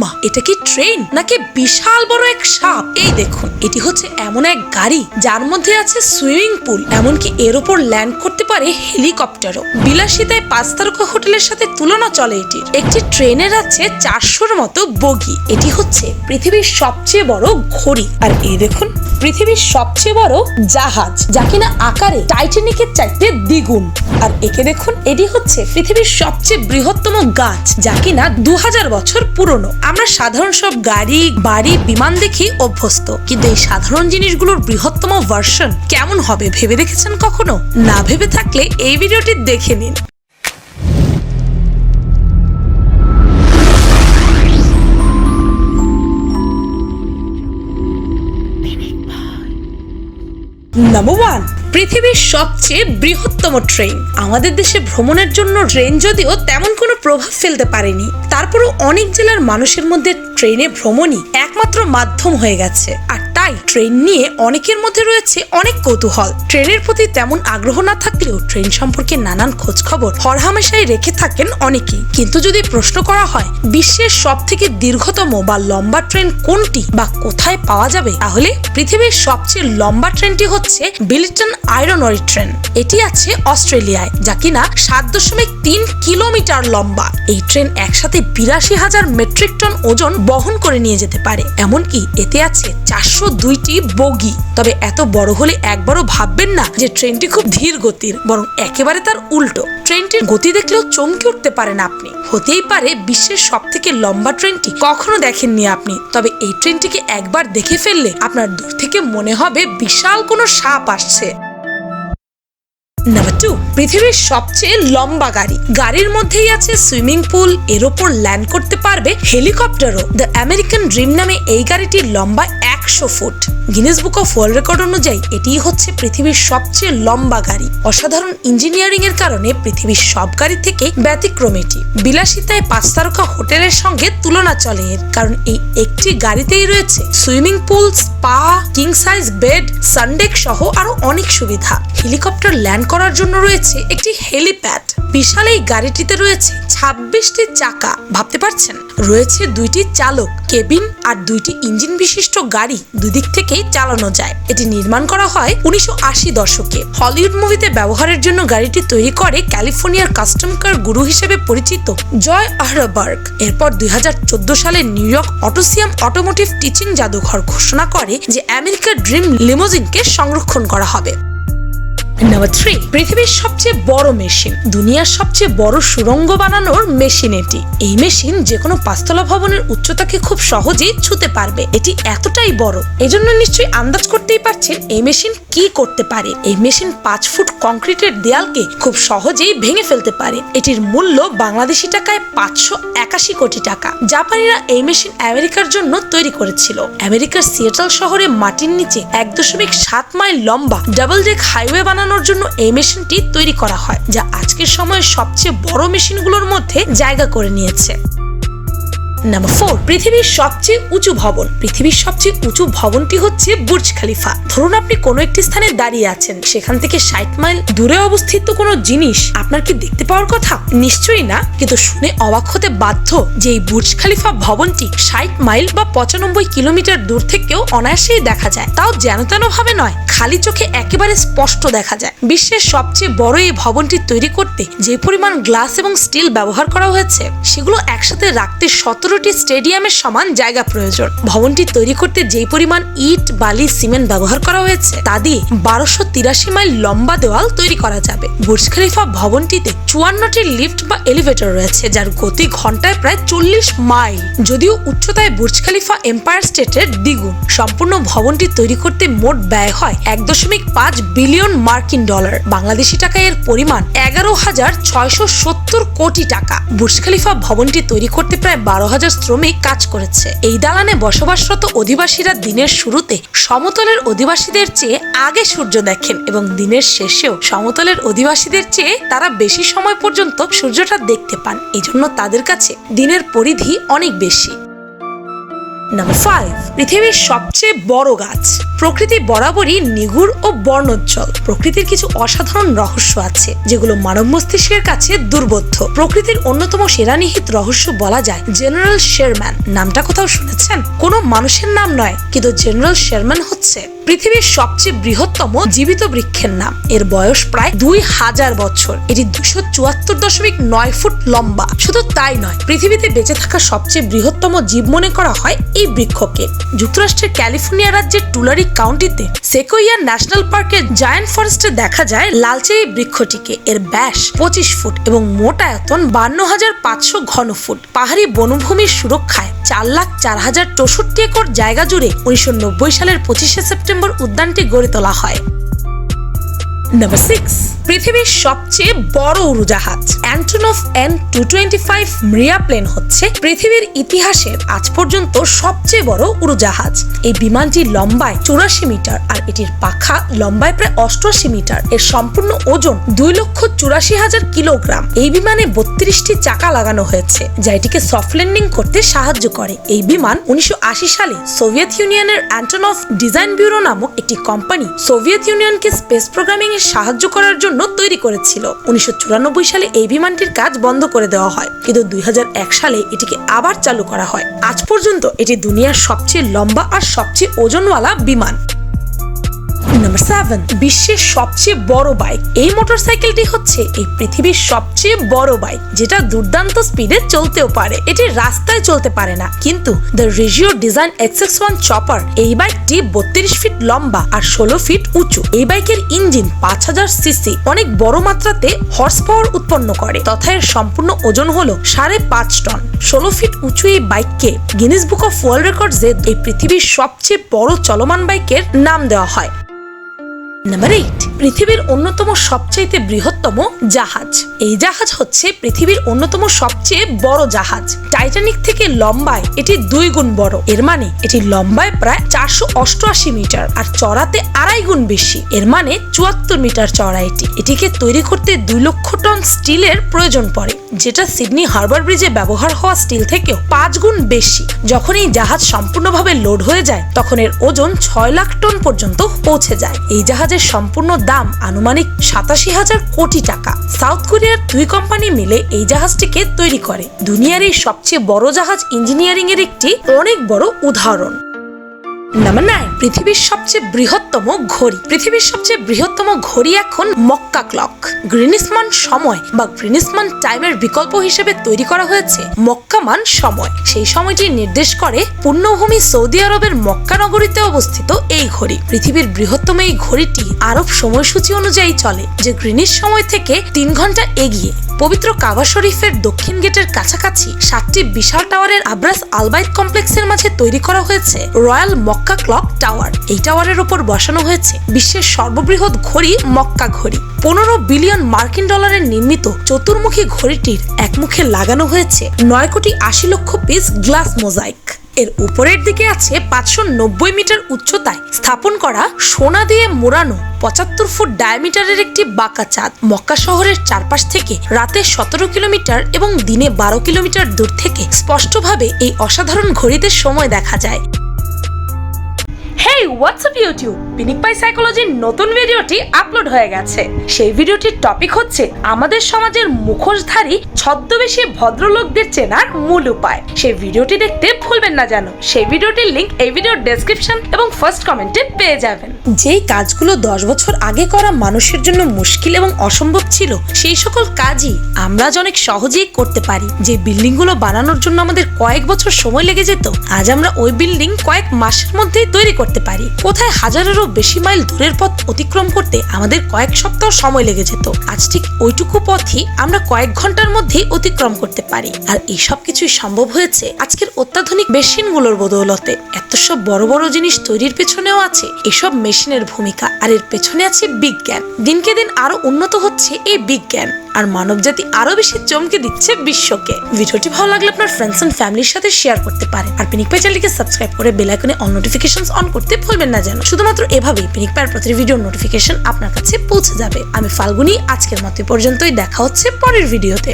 মা এটা কি ট্রেন নাকি বিশাল বড় এক সাপ? এই দেখুন, এটি হচ্ছে এমন এক গাড়ি, যার মধ্যে আছে সুইমিং পুল, এমনকি এর ওপর ল্যান্ড করতে পারে হেলিকপ্টারও। বিলাসিতায় পাঁচ তারকা হোটেলের সাথে তুলনা চলে এটির। একটি ট্রেনের আছে চারশোর মতো বগি, এটি হচ্ছে পৃথিবীর সবচেয়ে বড় ঘড়ি। আর এই দেখুন পৃথিবীর সবচেয়ে বড় জাহাজ, যা কিনা আকারে টাইটানিকের চাইতে দ্বিগুণ। আর একে দেখুন, এটি হচ্ছে পৃথিবীর সবচেয়ে বৃহত্তম গাছ, যা কিনা দু হাজার বছর পুরনো। আমরা সাধারণ সব গাড়ি, বাড়ি, বিমান দেখি অভ্যস্ত। কিন্তু এই সাধারণ জিনিসগুলোর বৃহত্তম ভার্সন কেমন হবে ভেবে দেখেছেন কখনো? না ভেবে থাকলে এই ভিডিওটি দেখে নিন। নাম্বার ওয়ান পৃথিবীর সবচেয়ে বৃহত্তম ট্রেন আমাদের দেশে ভ্রমণের জন্য ট্রেন যদিও তেমন কোনো প্রভাব ফেলতে পারেনি, তারপরও অনেক জেলার মানুষের মধ্যে ট্রেনে ভ্রমণই একমাত্র মাধ্যম হয়ে গেছে। আর তাই ট্রেন নিয়ে অনেকের মধ্যে রয়েছে অনেক কৌতূহল। ট্রেনের প্রতি তেমন আগ্রহ না থাকলেও ট্রেন সম্পর্কে নানান খোঁজ খবর হরহামেশাই রেখে থাকেন অনেকেই। কিন্তু যদি প্রশ্ন করা হয়, বিশ্বের সব থেকে দীর্ঘতম বা লম্বা ট্রেন কোনটি বা কোথায় পাওয়া যাবে? তাহলে পৃথিবীর সবচেয়ে লম্বা ট্রেনটি হচ্ছে বিলিটন আয়রনরি ট্রেন এটি আছে অস্ট্রেলিয়ায়, যা কিনা সাত দশমিক তিন কিলোমিটার লম্বা। এই ট্রেন একসাথে বিরাশি হাজার মেট্রিক টন ওজন বহন করে নিয়ে যেতে পারে। এমনকি এতে আছে চারশো দুইটি বগি। তবে এত বড় হলে একবারও ভাববেন না যে ট্রেনটি খুব ধীর গতির, বরং একেবারে তার উল্টো। ট্রেনটির গতি দেখলেও চমকে উঠতে পারেন আপনি। হতেই পারে বিশ্বের সব থেকে লম্বা ট্রেনটি কখনো দেখেননি আপনি। তবে এই ট্রেনটিকে একবার দেখে ফেললে আপনার দূর থেকে মনে হবে বিশাল কোনো সাপ আসছে। নাম্বার টু, পৃথিবীর সবচেয়ে লম্বা গাড়ি। গাড়ির মধ্যেই আছে সুইমিং পুল, এর ওপর ল্যান্ড করতে পারবে হেলিকপ্টারও। দ্য আমেরিকান ড্রিম নামে এই গাড়িটির লম্বা একশো foot. Guinness book of world record অনুযায়ী এটি হচ্ছে পৃথিবীর সবচেয়ে লম্বা গাড়ি। অসাধারণ ইঞ্জিনিয়ারিং এর কারণে পৃথিবীর সব গাড়ি থেকে ব্যতিক্রম এটি। বিলাসিতায় পাঁচ তারকা হোটেলের সঙ্গে তুলনা চলে এর, কারণ এই একটি গাড়িতেই রয়েছে swimming pool spa king size bed sundeck সহ আরও অনেক সুবিধা। হেলিকপ্টার ল্যান্ড করার জন্য রয়েছে একটি হেলিপ্যাড। বিশাল এই গাড়িটিতে রয়েছে ছাব্বিশটি চাকা। ভাবতে পারছেন? রয়েছে দুইটি চালক, কেবিন আর দুইটি ইঞ্জিন বিশিষ্ট গাড়ি দুদিক থেকেই চালানো যায়। এটি নির্মাণ করা হয় উনিশশো আশি দশকে। হলিউড মুভিতে ব্যবহারের জন্য গাড়িটি তৈরি করে ক্যালিফোর্নিয়ার কাস্টম কার গুরু হিসেবে পরিচিত জয় আহরবার্গ। এরপর দুই হাজার চোদ্দ সালে নিউ ইয়র্ক অটোসিয়াম অটোমোটিভ টিচিং জাদুঘর ঘোষণা করে যে আমেরিকার ড্রিম লিমোজিনকে সংরক্ষণ করা হবে। নাম্বার থ্রি পৃথিবীর সবচেয়ে বড় মেশিন, দুনিয়ার সবচেয়ে বড় সুড়ঙ্গ বানানোর মেশিন এটি। এই মেশিন যে কোনো পাঁচতলা ভবনের উচ্চতাকে খুব সহজেই ছুতে পারবে। এটি এতটাই বড়। এজন্য নিশ্চয়ই আন্দাজ করতেই পারছেন এই মেশিন কি করতে পারে। এই মেশিন পাঁচ ফুট কংক্রিটের দেয়ালকে খুব সহজেই ভেঙে ফেলতে পারে। এটির মূল্য বাংলাদেশি টাকায় পাঁচশো একাশি কোটি টাকা। জাপানিরা এই মেশিন আমেরিকার জন্য তৈরি করেছিল। আমেরিকার সিয়েটল শহরে মাটির নিচে এক দশমিক সাত মাইল লম্বা, ডাবল ডেক হাইওয়ে বানানোর জন্য এই মেশিনটি তৈরি করা হয়, যা আজকের সময়ের সবচেয়ে বড় মেশিনগুলোর মধ্যে জায়গা করে নিয়েছে। নাম্বার ফোর পৃথিবীর সবচেয়ে উঁচু ভবন। পৃথিবীর সবচেয়ে উঁচু ভবনটি হচ্ছে বুর্জ খালিফা। ধরুন আপনি কোনো একটি স্থানে দাঁড়িয়ে আছেন। সেখান থেকে ষাট মাইল দূরে অবস্থিত কোনো জিনিস আপনার কি দেখতে পাওয়ার কথা? নিশ্চয়ই না, কিন্তু শুনে অবাক হতে বাধ্য যে এই বুর্জ খালিফা ভবনটি ষাট মাইল বা পঁচানব্বই কিলোমিটার দূর থেকেও অনায়াসেই দেখা যায়। তাও যেন তেন ভাবে নয়, খালি চোখে একেবারে স্পষ্ট দেখা যায়। বিশ্বের সবচেয়ে বড় এই ভবনটি তৈরি করতে যে পরিমাণ গ্লাস এবং স্টিল ব্যবহার করা হয়েছে, সেগুলো একসাথে রাখতে সতেরোটি স্টেডিয়ামের সমান জায়গা প্রয়োজন। ভবনটি তৈরি করতে যেই পরিমাণ ইট, বালি, সিমেন্ট ব্যবহার করা হয়েছে, তা দিয়ে বারোশো তিরাশি মাইল লম্বা দেওয়াল তৈরি করা যাবে। বুর্জ খলিফা ভবনটিতে চুয়ান্নটি লিফট বা এলিভেটর রয়েছে, যার গতি ঘন্টায় প্রায় চল্লিশ মাইল। যদিও উচ্চতায় বুর্জ খলিফা এম্পায়ার স্টেটের দ্বিগুণ। সম্পূর্ণ ভবনটি তৈরি করতে মোট ব্যয় হয় এক দশমিক পাঁচ বিলিয়ন মার্কিন ডলার। বাংলাদেশি টাকায় এর পরিমাণ এগারো হাজার ছয়শো সত্তর কোটি টাকা। বুর্জ খলিফা ভবনটি তৈরি করতে প্রায় বারো হাজার শ্রমিক কাজ করেছে। এই দালানে বসবাসরত অধিবাসীরা দিনের শুরুতে সমতলের অধিবাসীদের চেয়ে আগে সূর্য দেখেন এবং দিনের শেষেও সমতলের অধিবাসীদের চেয়ে তারা বেশি সময় পর্যন্ত সূর্যটা দেখতে পান। এজন্য তাদের কাছে দিনের পরিধি অনেক বেশি। নাম্বার ফাইভ পৃথিবীর সবচেয়ে বড় গাছ। প্রকৃতি বরাবরই নিগুড় ও বর্ণোজ্জ্বল। প্রকৃতির কিছু অসাধারণ রহস্য আছে, যেগুলো মানব মস্তিষ্কের কাছে দুর্বোধ্য। প্রকৃতির অন্যতম সেরা নিহিত রহস্য বলা যায় জেনারেল শেরম্যান নামটা কোথাও শুনেছেন? কোনো মানুষের নাম নয়, কিন্তু জেনারেল শেরম্যান হচ্ছে। পৃথিবীর সবচেয়ে বৃহত্তম জীবিত বৃক্ষের নাম। এর বয়স প্রায় দুই হাজার বছর। এটি দুশো চুয়াত্তর দশমিক নয় ফুট লম্বা। শুধু তাই নয়, পৃথিবীতে বেঁচে থাকা সবচেয়ে বৃহত্তম জীব মনে করা হয় এই বৃক্ষকে। যুক্তরাষ্ট্রের ক্যালিফোর্নিয়া রাজ্যের টুলারি কাউন্টিতে সেকোইয়া ন্যাশনাল পার্কের জায়ান্ট ফরেস্টে দেখা যায় লালচে এই বৃক্ষটিকে। এর ব্যাস পঁচিশ ফুট এবং মোট আয়তন বান্ন হাজার পাঁচশো ঘন ফুট। পাহাড়ি বনভূমির সুরক্ষায় চার লাখ চার হাজার চৌষট্টি একর জায়গা জুড়ে উনিশশো নব্বই সালের পঁচিশে সেপ্টেম্বর উদ্যানটি গড়ে তোলা হয়। নাম্বার সিক্স পৃথিবীর সবচেয়ে বড় উড়োজাহাজ Antonov AN two twenty five Mriya plane হচ্ছে পৃথিবীর ইতিহাসের আজ পর্যন্ত সবচেয়ে বড় উড়োজাহাজ। এই বিমানটি লম্বায় চুরাশি মিটার আর এটির পাখা লম্বায় প্রায় অষ্টআশি মিটার। এর সম্পূর্ণ ওজন দুই লক্ষ চুরাশি হাজার কিলোগ্রাম। এই বিমানে বত্রিশটি চাকা লাগানো হয়েছে, যা এটিকে সফট ল্যান্ডিং করতে সাহায্য করে। এই বিমান উনিশশো আশি সালে সোভিয়েত ইউনিয়নের অ্যান্টনফ ডিজাইন ব্যুরো নামক একটি কোম্পানি সোভিয়েত ইউনিয়নকে স্পেস প্রোগ্রামিং এ সাহায্য করার জন্য তৈরি করেছিল। উনিশশো চুরানব্বই সালে এই বিমানটির কাজ বন্ধ করে দেওয়া হয়, কিন্তু দুই হাজার এক সালে এটিকে আবার চালু করা হয়। আজ পর্যন্ত এটি দুনিয়ার সবচেয়ে লম্বা আর সবচেয়ে ওজনওয়ালা বিমান। নাম্বার সেভেন বিশ্বের সবচেয়ে বড় বাইক এই মোটরসাইকেলটি হচ্ছে এই পৃথিবীর সবচেয়ে বড় বাইক যেটা দুর্দান্ত স্পিডে চলতেও পারে। এটি রাস্তায় চলতে পারে না, কিন্তু the Regio design XX one chopper এই বাইকটি বত্রিশ ফিট লম্বা আর ষোলো ফিট উঁচু। এই বাইকের ইঞ্জিন পাঁচ হাজার সিসি অনেক বড় মাত্রাতে হর্স পাওয়ার উৎপন্ন করে, তথা এর সম্পূর্ণ ওজন হলো সাড়ে পাঁচ টন। ষোলো ফিট উঁচু এই বাইককে গিনিস বুক অফ ওয়ার্ল্ড রেকর্ডসে এই পৃথিবীর সবচেয়ে বড় চলমান বাইকের নাম দেওয়া হয়। নাম্বার এইট পৃথিবীর অন্যতম সবচাইতে বৃহত্তম জাহাজ। এই জাহাজ হচ্ছে পৃথিবীর অন্যতম সবচেয়ে বড় জাহাজ। টাইটানিক থেকে লম্বায় এটি দুই গুণ বড়। এর মানে এটি লম্বায় প্রায় চারশো অষ্টআশি মিটার আর চড়াতে আড়াই গুণ বেশি। এর মানে চুয়াত্তর মিটার চড়া এটি। এটিকে তৈরি করতে দুই লক্ষ টন স্টিলের প্রয়োজন পড়ে, যেটা সিডনি হারবার ব্রিজে ব্যবহার হওয়া স্টিল থেকেও পাঁচ গুণ বেশি। যখন এই জাহাজ সম্পূর্ণভাবে লোড হয়ে যায়, তখন এর ওজন ছয় লাখ টন পর্যন্ত পৌঁছে যায়। এই জাহাজের সম্পূর্ণ দাম আনুমানিক সাতাশি হাজার কোটি টাকা। সাউথ কোরিয়ার দুই কোম্পানি মিলে এই জাহাজটিকে তৈরি করে। দুনিয়ার এই সবচেয়ে বড় জাহাজ ইঞ্জিনিয়ারিং এর একটি অনেক বড় উদাহরণ। নাম্বার নাইন পৃথিবীর সবচেয়ে বৃহত্তম ঘড়ি। পৃথিবীর সবচেয়ে বৃহত্তম ঘড়ি এখন মক্কা ক্লক। গ্রিনিসমান সময় বা গ্রিনিসমান টাইমের বিকল্প হিসেবে তৈরি করা হয়েছে মক্কামান সময়। সেই সময়টি নির্দেশ করে পূর্ণভূমি সৌদি আরবের মক্কা নগরীতে অবস্থিত এই ঘড়ি। পৃথিবীর বৃহত্তম এই ঘড়িটি আরব সময়সূচি অনুযায়ী চলে, যে গ্রিনিস সময় থেকে তিন ঘণ্টা এগিয়ে। পবিত্র কাবা শরীফের দক্ষিণ গেটের কাছাকাছি সাতটি বিশাল টাওয়ারের আব্রাস আলবাইট কমপ্লেক্সের মাঝে তৈরি করা হয়েছে রয়্যাল মক্কা ক্লক টাওয়ার। এই টাওয়ারের ওপর বসানো হয়েছে বিশ্বের সর্ববৃহৎ ঘড়ি, মক্কা ঘড়ি। পনেরো বিলিয়ন মার্কিন ডলারের নির্মিত চতুর্মুখী ঘড়িটির একমুখে লাগানো হয়েছে নয় কোটি আশি লক্ষ পিস গ্লাস মোজাইক। এর উপরের দিকে আছে পাঁচশো নব্বই মিটার উচ্চতায় স্থাপন করা সোনা দিয়ে মোড়ানো পঁচাত্তর ফুট ডায়ামিটারের একটি বাঁকা চাঁদ। মক্কা শহরের চারপাশ থেকে রাতে সতেরো কিলোমিটার এবং দিনে বারো কিলোমিটার দূর থেকে স্পষ্টভাবে এই অসাধারণ ঘড়িতে সময় দেখা যায়। হেই হোয়াটসঅ্যাপ ইউটিউব পিনিক পাই সাইকোলজির নতুন ভিডিওটি আপলোড হয়ে গেছে। সেই ভিডিওটির টপিক হচ্ছে আমাদের সমাজের মুখোশধারী ছদ্মবেশী ভদ্রলোকদের চেনার মূল উপায়। সেই ভিডিওটি দেখতে ভুলবেন না যেন সেই ভিডিওটির লিংক এই ভিডিওর ডেসক্রিপশন এবং ফার্স্ট কমেন্টে পেয়ে যাবেন। যেই কাজগুলো দশ বছর আগে করা মানুষের জন্য মুশকিল এবং অসম্ভব ছিল, সেই সকল কাজই আমরা অনেক সহজেই করতে পারি। যে বিল্ডিংগুলো বানানোর জন্য আমাদের কয়েক বছর সময় লেগে যেত, আজ আমরা ওই বিল্ডিং কয়েক মাসের মধ্যেই তৈরি করতে পারি। কোথায় হাজারেরও বেশি মাইল দূরের পথ অতিক্রম করতে আমাদের কয়েক সপ্তাহ সময় লেগে যেত। আজ ঠিক ওইটুকু পথই আমরা কয়েক ঘণ্টার মধ্যেই অতিক্রম করতে পারি। আর এই সব কিছুই সম্ভব হয়েছে আজকের অত্যাধুনিক মেশিনগুলোর বদৌলতে। এত সব বড় বড় জিনিস তৈরির পেছনেও আছে। এসব মেশিনের ভূমিকা আর এর পেছনে আছে বিজ্ঞান। দিনকে দিন আরও উন্নত হচ্ছে এই বিজ্ঞান। আর মানবজাতি আরও বেশি চমকে দিচ্ছে বিশ্বকে। ভিডিওটি ভালো লাগলে আপনার ফ্রেন্ডস এন্ড ফ্যামিলির সাথে শেয়ার করতে পারেন। আর পিনিক পাই চ্যানেলকে সাবস্ক্রাইব করে বেল আইকনে অন নোটিফিকেশন অন করতে ভুলবেন না যেন। শুধুমাত্র এভাবেই পিনিক পায়ের ভিডিওর নোটিফিকেশন আপনার কাছে পৌঁছে যাবে। আমি ফাল্গুনি, আজকের মতো পর্যন্তই। দেখা হচ্ছে পরের ভিডিওতে